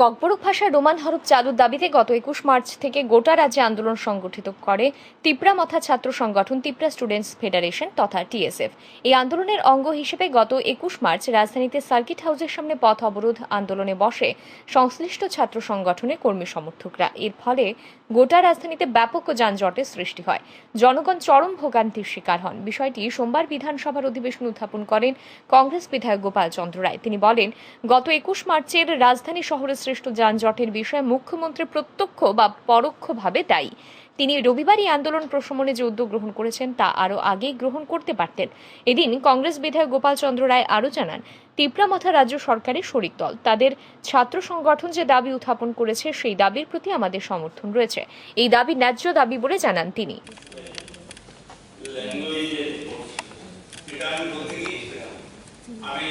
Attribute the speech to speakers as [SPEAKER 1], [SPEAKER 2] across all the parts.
[SPEAKER 1] ককবরক ভাষার রোমান হরফ চালুর দাবিতে গত একুশ মার্চ থেকে গোটা রাজ্যে আন্দোলন সংগঠিত করে তিপ্রা মথা ছাত্র সংগঠন, তিপ্রা স্টুডেন্টস ফেডারেশন তথা টিএসএফ। এই আন্দোলনের অঙ্গ হিসেবে গত একুশ মার্চ রাজধানীতে সার্কিট হাউসের সামনে পথ অবরোধ আন্দোলনে বসে সংশ্লিষ্ট ছাত্র সংগঠনের কর্মী সমর্থকরা। এর ফলে গোটা রাজধানীতে ব্যাপক যানজটের সৃষ্টি হয়। জনগণ চরম ভোগান্তির শিকার হন। বিষয়টি সোমবার বিধানসভার অধিবেশন উত্থাপন করেন কংগ্রেস বিধায়ক গোপাল চন্দ্র রায়। তিনি বলেন, গত একুশ মার্চের রাজধানী শহরে সৃষ্ট যানজটের বিষয়ে মুখ্যমন্ত্রী প্রত্যক্ষ বা পরোক্ষভাবে দায়ী। তিনি রবিবার এই আন্দোলন প্রশমনে যে উদ্যোগ গ্রহণ করেছেন, তা আরও আগেই গ্রহণ করতে পারতেন। এদিন কংগ্রেস বিধায়ক গোপাল চন্দ্র রায় আরও জানান, তিপ্রামথা রাজ্য সরকারের শরিক দল। তাদের ছাত্র সংগঠন যে দাবি উত্থাপন করেছে, সেই দাবির প্রতি আমাদের সমর্থন রয়েছে। এই দাবি ন্যায্য দাবি বলে জানান তিনি।
[SPEAKER 2] আমি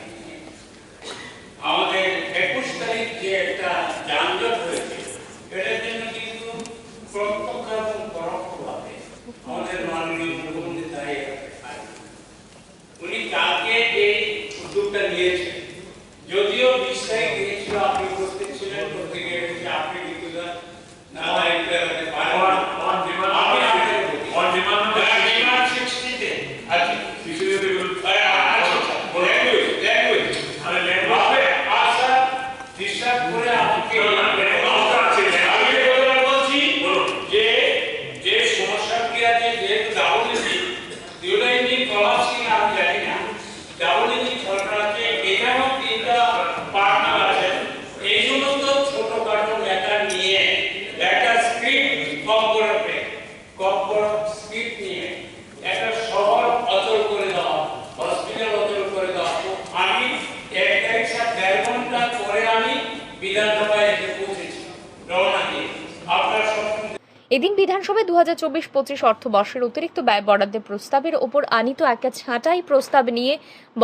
[SPEAKER 1] এদিন বিধানসভায় দু হাজার চব্বিশ পঁচিশ অর্থবর্ষের অতিরিক্ত ব্যয় বরাদ্দের প্রস্তাবের ওপর আনিত একটা ছাঁটাই প্রস্তাব নিয়ে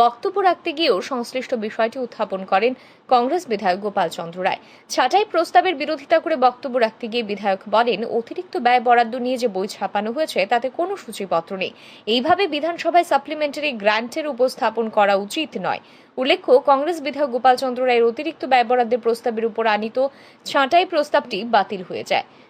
[SPEAKER 1] বক্তব্য রাখতে গিয়েও সংশ্লিষ্ট বিষয়টি উত্থাপন করেন কংগ্রেস বিধায়ক গোপাল চন্দ্র রায়। ছাঁটাই প্রস্তাবের বিরোধিতা করে বক্তব্য রাখতে গিয়ে বিধায়ক বলেন, অতিরিক্ত ব্যয় বরাদ্দ নিয়ে যে বই ছাপানো হয়েছে, তাতে কোনো সূচিপত্র নেই। এইভাবে বিধানসভায় সাপ্লিমেন্টারি গ্র্যান্টের উপস্থাপন করা উচিত নয়। উল্লেখ্য, কংগ্রেস বিধায়ক গোপাল চন্দ্র রায়ের অতিরিক্ত ব্যয় বরাদ্দের প্রস্তাবের উপর আনিত ছাঁটাই প্রস্তাবটি বাতিল হয়ে যায়।